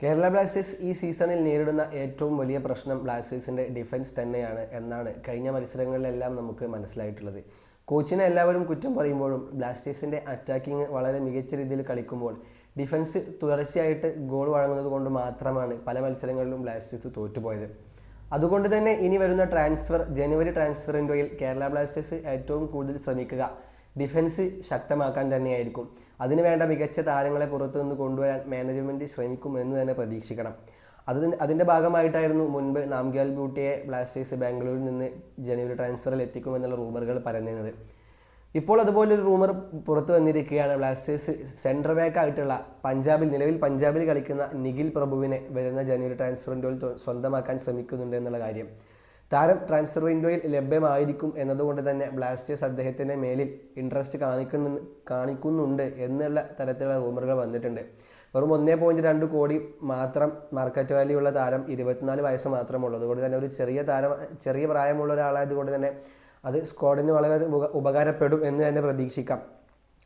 Kerala Blasters ഈ സീസണിൽ നേരിടുന്ന ഏറ്റവും വലിയ പ്രശ്നം ബ്ലാസ്റ്റേഴ്സിന്റെ ഡിഫൻസ് തന്നെയാണ് എന്നാണ് കഴിഞ്ഞ മത്സരങ്ങളിലെല്ലാം നമുക്ക് മനസ്സിലായിട്ടുള്ളത്. കോച്ചിനെ എല്ലാവരും കുറ്റം പറയുമ്പോഴും ബ്ലാസ്റ്റേഴ്സിന്റെ അറ്റാക്കിങ് വളരെ മികച്ച രീതിയിൽ കളിക്കുമ്പോൾ ഡിഫൻസ് തുടർച്ചയായിട്ട് ഗോൾ വഴങ്ങുന്നത് കൊണ്ട് മാത്രമാണ് പല മത്സരങ്ങളിലും ബ്ലാസ്റ്റേഴ്സ് തോറ്റുപോയത്. അതുകൊണ്ട് തന്നെ ഇനി വരുന്ന ട്രാൻസ്ഫർ ജനുവരി ട്രാൻസ്ഫർ വിൻഡോയിൽ കേരള ബ്ലാസ്റ്റേഴ്സ് ഏറ്റവും കൂടുതൽ ശ്രമിക്കുക. ഡിഫൻസ് ശക്തമാക്കാൻ തന്നെയായിരിക്കും. അതിന് വേണ്ട മികച്ച താരങ്ങളെ പുറത്തുനിന്ന് കൊണ്ടുവരാൻ മാനേജ്മെന്റ് ശ്രമിക്കും എന്ന് തന്നെ പ്രതീക്ഷിക്കണം. അത് അതിന്റെ ഭാഗമായിട്ടായിരുന്നു മുൻപ് നാംഗ്യാൽ ബ്യൂട്ടിയെ ബ്ലാസ്റ്റേഴ്സ് ബാംഗ്ലൂരിൽ നിന്ന് ജനുവരി ട്രാൻസ്ഫറിൽ എത്തിക്കുമെന്നുള്ള റൂമറുകൾ പറയുന്നത് ഇപ്പോൾ അതുപോലെ ഒരു റൂമർ പുറത്തു വന്നിരിക്കുകയാണ്. ബ്ലാസ്റ്റേഴ്സ് സെൻട്രൽ ബാക്ക് ആയിട്ടുള്ള പഞ്ചാബിൽ നിലവിൽ പഞ്ചാബിൽ കളിക്കുന്ന നിഖിൽ പ്രഭുവിനെ വരുന്ന ജനുവരി ട്രാൻസ്ഫറിന്റെ സ്വന്തമാക്കാൻ ശ്രമിക്കുന്നുണ്ട് എന്നുള്ള കാര്യം. താരം ട്രാൻസ്ഫർ വിൻഡോയിൽ ലഭ്യമായിരിക്കും എന്നതുകൊണ്ട് തന്നെ ബ്ലാസ്റ്റേഴ്സ് അദ്ദേഹത്തിന്റെ മേലിൽ ഇൻട്രസ്റ്റ് കാണിക്കുന്നു കാണിക്കുന്നുണ്ട് എന്നുള്ള തരത്തിലുള്ള റൂമറുകൾ വന്നിട്ടുണ്ട്. വെറും ഒന്നേ പോയിന്റ് രണ്ട് കോടി മാത്രം മാർക്കറ്റ് വാല്യൂ ഉള്ള താരം ഇരുപത്തിനാല് വയസ്സ് മാത്രമുള്ളൂ. അതുകൊണ്ട് തന്നെ ഒരു ചെറിയ താരം ചെറിയ പ്രായമുള്ള ഒരാളായതുകൊണ്ട് തന്നെ അത് സ്ക്വാഡിന് വളരെ ഉപകാരപ്പെടും എന്ന് തന്നെ പ്രതീക്ഷിക്കാം.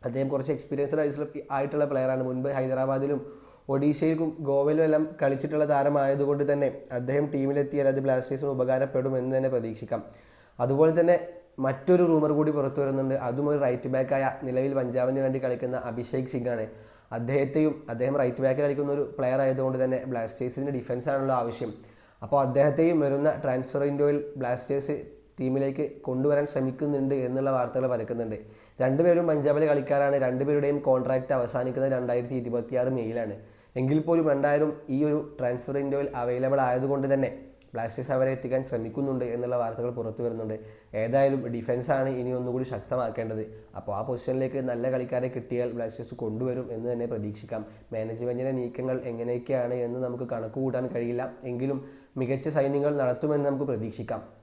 അദ്ദേഹം കുറച്ച് എക്സ്പീരിയൻസ്ഡ് ആയിട്ടുള്ള പ്ലെയറാണ് മുൻപ് ഹൈദരാബാദിലും ഒഡീഷയിലും ഗോവയിലും എല്ലാം കളിച്ചിട്ടുള്ള താരമായതുകൊണ്ട് തന്നെ അദ്ദേഹം ടീമിലെത്തിയാൽ അത് ബ്ലാസ്റ്റേഴ്സിന് ഉപകാരപ്പെടും എന്ന് തന്നെ പ്രതീക്ഷിക്കാം. അതുപോലെ തന്നെ മറ്റൊരു റൂമർ കൂടി പുറത്തു വരുന്നുണ്ട്. അതും ഒരു റൈറ്റ് ബാക്കായ നിലവിൽ പഞ്ചാബിന് വേണ്ടി കളിക്കുന്ന അഭിഷേക് സിംഗ് ആണ് അദ്ദേഹത്തെയും അദ്ദേഹം റൈറ്റ് ബാക്ക് കളിക്കുന്ന ഒരു പ്ലെയർ ആയതുകൊണ്ട് തന്നെ ബ്ലാസ്റ്റേഴ്സിന് ഡിഫൻസ് ആണല്ലോ ആവശ്യം. അപ്പോൾ അദ്ദേഹത്തെയും വരുന്ന ട്രാൻസ്ഫർ വിൻഡോയിൽ ബ്ലാസ്റ്റേഴ്സ് ടീമിലേക്ക് കൊണ്ടുവരാൻ ശ്രമിക്കുന്നുണ്ട് എന്നുള്ള വാർത്തകൾ പരക്കുന്നുണ്ട്. രണ്ടുപേരും പഞ്ചാബിലെ കളിക്കാരാണ്. രണ്ടുപേരുടെയും കോൺട്രാക്റ്റ് അവസാനിക്കുന്നത് രണ്ടായിരത്തി ഇരുപത്തിയാറ് മെയ്യിലാണ് എങ്കിൽ പോലും എന്തായാലും ഈ ഒരു ട്രാൻസ്ഫർ വിൻഡോയിൽ അവൈലബിൾ ആയതുകൊണ്ട് തന്നെ ബ്ലാസ്റ്റേഴ്സ് അവരെ എത്തിക്കാൻ ശ്രമിക്കുന്നുണ്ട് എന്നുള്ള വാർത്തകൾ പുറത്തു വരുന്നുണ്ട്. ഏതായാലും ഡിഫൻസ് ആണ് ഇനി ഒന്നുകൂടി ശക്തമാക്കേണ്ടത്. അപ്പോൾ ആ പൊസിഷനിലേക്ക് നല്ല കളിക്കാരെ കിട്ടിയാൽ ബ്ലാസ്റ്റേഴ്സ് കൊണ്ടുവരും എന്ന് തന്നെ പ്രതീക്ഷിക്കാം. മാനേജ്മെന്റിന്റെ നീക്കങ്ങൾ എങ്ങനെയൊക്കെയാണ് എന്ന് നമുക്ക് കണക്കുകൂട്ടാൻ കഴിയില്ല. എങ്കിലും മികച്ച സൈന്യങ്ങൾ നടത്തുമെന്ന് നമുക്ക് പ്രതീക്ഷിക്കാം.